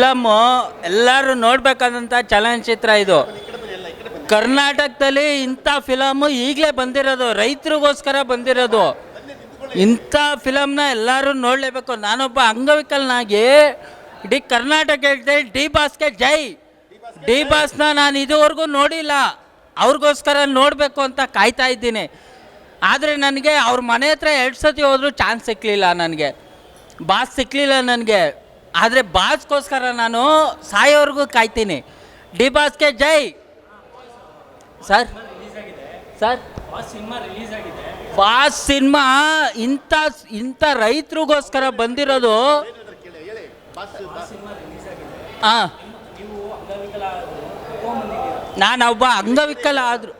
Film ಎಲ್ಲರೂ ನೋಡ್ಬೇಕಾದಂಥ ಚಲನಚಿತ್ರ ಇದು. ಕರ್ನಾಟಕದಲ್ಲಿ ಇಂಥ ಫಿಲಮು ಈಗಲೇ ಬಂದಿರೋದು, ರೈತರಿಗೋಸ್ಕರ ಬಂದಿರೋದು. ಇಂಥ ಫಿಲಮ್ನ ಎಲ್ಲರೂ ನೋಡಲೇಬೇಕು. ನಾನೊಬ್ಬ ಅಂಗವಿಕಲನಾಗಿ ಇಡೀ ಕರ್ನಾಟಕ ಹೇಳ್ತೆ ಡಿ ಬಾಸ್ಗೆ ಜೈ. ಡಿ ಬಾಸ್ನ ನಾನು ಇದುವರೆಗೂ ನೋಡಿಲ್ಲ. ಅವ್ರಿಗೋಸ್ಕರ ನೋಡಬೇಕು ಅಂತ ಕಾಯ್ತಾ ಇದ್ದೀನಿ. ಆದರೆ ನನಗೆ ಅವ್ರ ಮನೆ ಹತ್ರ ಎರಡು ಸತಿ ಹೋದರೂ ಚಾನ್ಸ್ ಸಿಕ್ಕಲಿಲ್ಲ ನನಗೆ. ಬಾಸ್ ಸಿಕ್ಕಲಿಲ್ಲ ನನಗೆ. ಆದರೆ ಬಾಸ್ಗೋಸ್ಕರ ನಾನು ಸಾಯೋವರೆಗೂ ಕಾಯ್ತೀನಿ. ಡಿ ಬಾಸ್ಗೆ ಜೈ. ಸರ್. ಸರ್. ಬಾಸ್ ಸಿನಿಮಾ ಇಂಥ ಇಂಥ ರೈತರಿಗೋಸ್ಕರ ಬಂದಿರೋದು. ಹಾಂ ನಾನೊಬ್ಬ ಅಂಗವಿಕಲ ಆದರು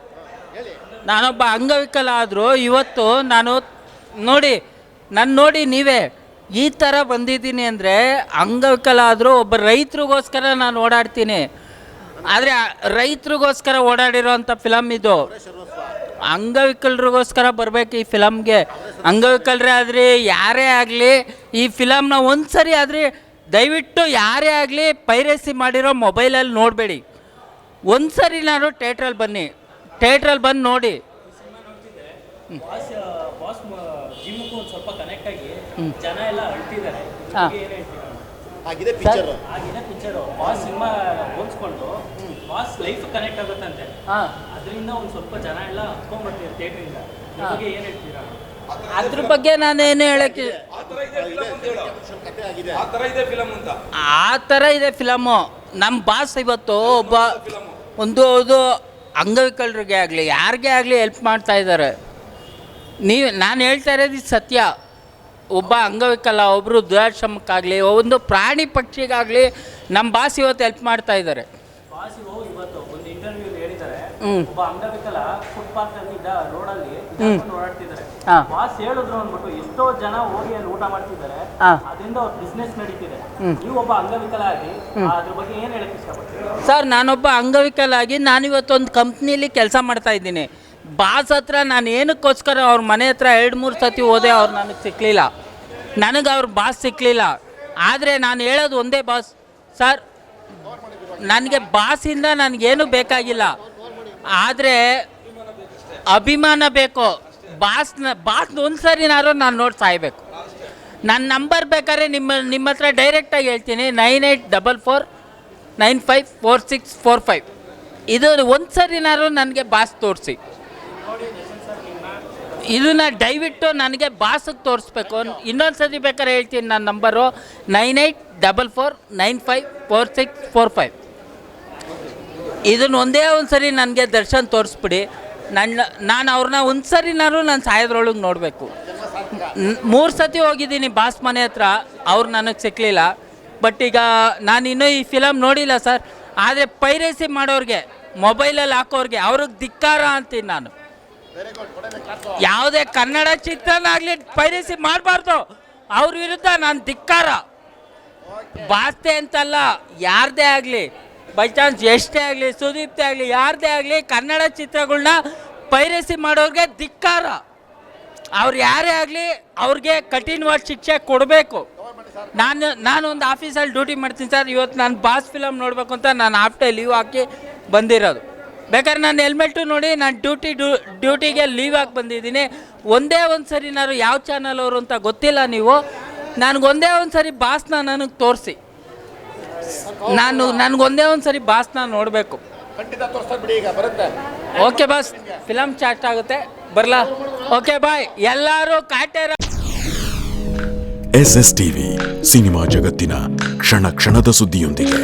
ನಾನೊಬ್ಬ ಅಂಗವಿಕಲ ಆದರೂ ಇವತ್ತು ನಾನು ನೋಡಿ ನನ್ನ ನೋಡಿ ನೀವೇ. ಈ ಥರ ಬಂದಿದ್ದೀನಿ ಅಂದರೆ ಅಂಗವಿಕಲ ಆದರೂ ಒಬ್ಬ ರೈತರಿಗೋಸ್ಕರ ನಾನು ಓಡಾಡ್ತೀನಿ. ಆದರೆ ರೈತರಿಗೋಸ್ಕರ ಓಡಾಡಿರೋಂಥ ಫಿಲಮ್ ಇದು. ಅಂಗವಿಕಲರಿಗೋಸ್ಕರ ಬರಬೇಕು ಈ ಫಿಲಮ್ಗೆ ಅಂಗವಿಕಲರೇ ಆದರೆ, ಯಾರೇ ಆಗಲಿ, ಈ ಫಿಲಮ್ನ ಒಂದು ಸರಿ ಆದರೆ ದಯವಿಟ್ಟು ಯಾರೇ ಆಗಲಿ ಪೈರಸಿ ಮಾಡಿರೋ ಮೊಬೈಲಲ್ಲಿ ನೋಡಬೇಡಿ. ಒಂದು ಸರಿ ನಾನು ಥಿಯೇಟ್ರಲ್ಲಿ ಬನ್ನಿ. ಥಿಯೇಟ್ರಲ್ಲಿ ಬಂದು ನೋಡಿ. ಜಿಮ್ಗೂ ಒಂದು ಸ್ವಲ್ಪ ಕನೆಕ್ಟ್ ಆಗಿ ಜನ ಎಲ್ಲ ಅಳ್ತಿದ್ದಾರೆ ಹಾ. ಏನ್ ಹೇಳ್ತೀರಾ? ಆಗಿದೆ ಪಿಕ್ಚರ್ ಆಗಿದೆ ಪಿಕ್ಚರ್ ಬಾಸ್ ಸಿನಿಮಾ ಹೋಲ್ಸ್ಕೊಂಡು ಬಾಸ್ ಲೈಫ್ ಕನೆಕ್ಟ್ ಆಗುತ್ತಂತೆ. ಅದರಿಂದ ಒಂದು ಸ್ವಲ್ಪ ಜನ ಎಲ್ಲ ಹತ್ಕೊಂಡ್ಬರ್ತೀವಿ ಥಿಯೇಟ್ರಿಂದ ನಿಮಗೆ ಏನು ಹೇಳ್ತೀರಾ? ಅದ್ರ ಬಗ್ಗೆ ನಾನೇನು ಹೇಳಕ್ಕೆ ಆ ಥರ ಇದೆ ಫಿಲಮ್ ಅಂತ ಆ ಥರ ಇದೆ ಫಿಲಮು ನಮ್ಮ ಬಾಸ್ ಇವತ್ತು ಒಬ್ಬ ಒಂದು ಒಂದು ಅಂಗವಿಕಲರಿಗೆ ಆಗಲಿ ಯಾರಿಗೇ ಆಗಲಿ ಹೆಲ್ಪ್ ಮಾಡ್ತಾ ಇದ್ದಾರೆ. ನೀವು ನಾನು ಹೇಳ್ತಾ ಇರೋದು ಇದು ಸತ್ಯ. ಒಬ್ಬ ಅಂಗವಿಕಲ ಒಬ್ಬರು ದುರಾಶ್ರಮಕ್ಕಾಗಲಿ ಒಂದು ಪ್ರಾಣಿ ಪಕ್ಷಿಗಾಗಲಿ ನಮ್ಮ ಬಾಸ್ ಇವತ್ತು ಹೆಲ್ಪ್ ಮಾಡ್ತಾ ಇದ್ದಾರೆ ಹ್ಮ್. ಒಬ್ಬ ಅಂಗವಿಕಲ ಫುಟ್ಪಾತ್ ಅಲ್ಲಿ ಇದ್ದ ರೋಡಲ್ಲಿ ಹ್ಮ್. ಓಡಾಡ್ತಿದ್ದಾರೆ ಹಾ. ಹೇಳಿದ್ರು ಅಂದ್ಬಿಟ್ಟು ಎಷ್ಟೋ ಜನ ಹೋಗಿ ಅಲ್ಲಿ ಊಟ ಮಾಡ್ತಿದ್ದಾರೆ. ಅದರಿಂದ ಅವ್ರ ಬಿಸ್ನೆಸ್ ನಡೀತಿದೆ. ನೀವು ಒಬ್ಬ ಅಂಗವಿಕಲ ಆಗಿ ಅದ್ರ ಬಗ್ಗೆ ಏನು ಹೇಳಕ್ ಇಷ್ಟಪಡ್ತೀರಾ? ಸರ್ ನಾನೊಬ್ಬ ಅಂಗವಿಕಲಾಗಿ ನಾನಿವತ್ತೊಂದು ಕಂಪ್ನಿಲಿ ಕೆಲಸ ಮಾಡ್ತಾ ಇದ್ದೀನಿ. ಬಾಸ್ ಹತ್ರ ನಾನು ಏನಕ್ಕೋಸ್ಕರ ಅವ್ರ ಮನೆ ಹತ್ರ ಎರಡು, ಮೂರು ಸತಿ ಹೋದೆ, ಅವ್ರು ನನಗೆ ಸಿಕ್ಕಲಿಲ್ಲ ನನಗೆ ಅವ್ರ ಬಾಸ್ ಸಿಕ್ಕಲಿಲ್ಲ ಆದರೆ ನಾನು ಹೇಳೋದು ಒಂದೇ ಬಾಸ್. ಸರ್, ನನಗೆ ಬಾಸಿಂದ ನನಗೇನು ಬೇಕಾಗಿಲ್ಲ. ಆದರೆ ಅಭಿಮಾನ ಬೇಕು. ಬಾಸ್ನ ಬಾಸ್ ಒಂದು ಸರಿನಾರು ನಾನು ನೋಡಿ ಸಾಯ್ಬೇಕು. ನನ್ನ ನಂಬರ್ ಬೇಕಾದ್ರೆ ನಿಮ್ಮ ನಿಮ್ಮ ಹತ್ರ ಡೈರೆಕ್ಟಾಗಿ ಹೇಳ್ತೀನಿ. Nine eight double four, nine five, four six, four five. ಇದು ಒಂದು ಸರಿನಾರು ನನಗೆ ಬಾಸ್ ತೋರಿಸಿ. ಇದನ್ನ ದಯವಿಟ್ಟು ನನಗೆ ಬಾಸಿಗೆ ತೋರಿಸ್ಬೇಕು. ಇನ್ನೊಂದು ಸತಿ ಬೇಕಾದ್ರೆ ಹೇಳ್ತೀನಿ ನನ್ನ number. Nine eight double four nine five four six four five. ಇದನ್ನು ಒಂದೇ ಒಂದು ಸರಿ ನನಗೆ ದರ್ಶನ್ ತೋರಿಸ್ಬಿಡಿ. ನನ್ನ, ನಾನು ಅವ್ರನ್ನ ಒಂದು ಸರಿನಾರು ನಾನು ಸಾಯೋದ್ರೊಳಗೆ ನೋಡಬೇಕು. ಮೂರು ಸತಿ ಹೋಗಿದ್ದೀನಿ ಬಾಸ್ ಮನೆ ಹತ್ರ. ಅವ್ರು ನನಗೆ ಸಿಕ್ಕಲಿಲ್ಲ ಬಟ್ ಈಗ ನಾನು ಇನ್ನೂ ಈ ಫಿಲಮ್ ನೋಡಿಲ್ಲ ಸರ್. ಆದರೆ ಪೈರೇಸಿ ಮಾಡೋರಿಗೆ, ಮೊಬೈಲಲ್ಲಿ ಹಾಕೋರಿಗೆ ಅವ್ರಿಗೆ ಧಿಕ್ಕಾರ ಅಂತೀನಿ ನಾನು. ಯಾವುದೇ ಕನ್ನಡ ಚಿತ್ರನಾಗಲಿ ಪೈರಸಿ ಮಾಡಬಾರ್ದು. ಅವ್ರ ವಿರುದ್ಧ ನಾನು ಧಿಕ್ಕಾರ. ಬಾಸ್ತೆ ಅಂತಲ್ಲ ಯಾರದೇ ಆಗಲಿ ಬೈ ಚಾನ್ಸ್ ಎಷ್ಟೇ ಆಗಲಿ ಸುದೀಪ್ತೆ ಆಗಲಿ ಯಾರದೇ ಆಗಲಿ ಕನ್ನಡ ಚಿತ್ರಗಳನ್ನ ಪೈರಸಿ ಮಾಡೋರಿಗೆ ಧಿಕ್ಕಾರ. ಅವ್ರು ಯಾರೇ ಆಗಲಿ ಅವ್ರಿಗೆ ಕಠಿಣವಾದ ಶಿಕ್ಷೆ ಕೊಡಬೇಕು. ನಾನು ನಾನು ಒಂದು ಆಫೀಸಲ್ಲಿ ಡ್ಯೂಟಿ ಮಾಡ್ತೀನಿ ಸರ್ ಇವತ್ತು ನಾನು ಬಾಸ್ ಫಿಲಮ್ ನೋಡಬೇಕು ಅಂತ ನಾನು ಆಫ್ಟೆ ಲೀವ್ ಹಾಕಿ ಬಂದಿರೋದು. ಬೇಕಾದ್ರೆ ನಾನು ಹೆಲ್ಮೆಟು ನೋಡಿ ನಾನು ಡ್ಯೂಟಿ ಡ್ಯೂ ಡ್ಯೂಟಿಗೆ ಲೀವ್ ಹಾಕಿ ಬಂದಿದ್ದೀನಿ. ಒಂದೇ ಒಂದು ಸರಿ ನಾನು ಯಾವ ಚಾನಲ್ ಅವರು ಅಂತ ಗೊತ್ತಿಲ್ಲ ನೀವು. ನನಗೊಂದೇ ಒಂದು ಸರಿ ಬಾಸ್ನ ನನಗೆ ತೋರಿಸಿ. ನಾನು ನನಗೊಂದೇ ಒಂದು ಸರಿ ಬಾಸ್ನ ನೋಡಬೇಕು. ಖಂಡಿತ ತೋರಿಸ್ತಾ ಬಿಡಿ ಈಗ ಬರುತ್ತೆ. ಓಕೆ ಬಾಸ್ ಫಿಲಮ್ ಸ್ಟಾರ್ಟ್ ಆಗುತ್ತೆ. ಬರಲಾ? ಓಕೆ ಬಾಯ್ ಎಲ್ಲರೂ Kaatera S S TV cinema ಜಗತ್ತಿನ ಕ್ಷಣ ಕ್ಷಣದ ಸುದ್ದಿಯೊಂದಿಗೆ.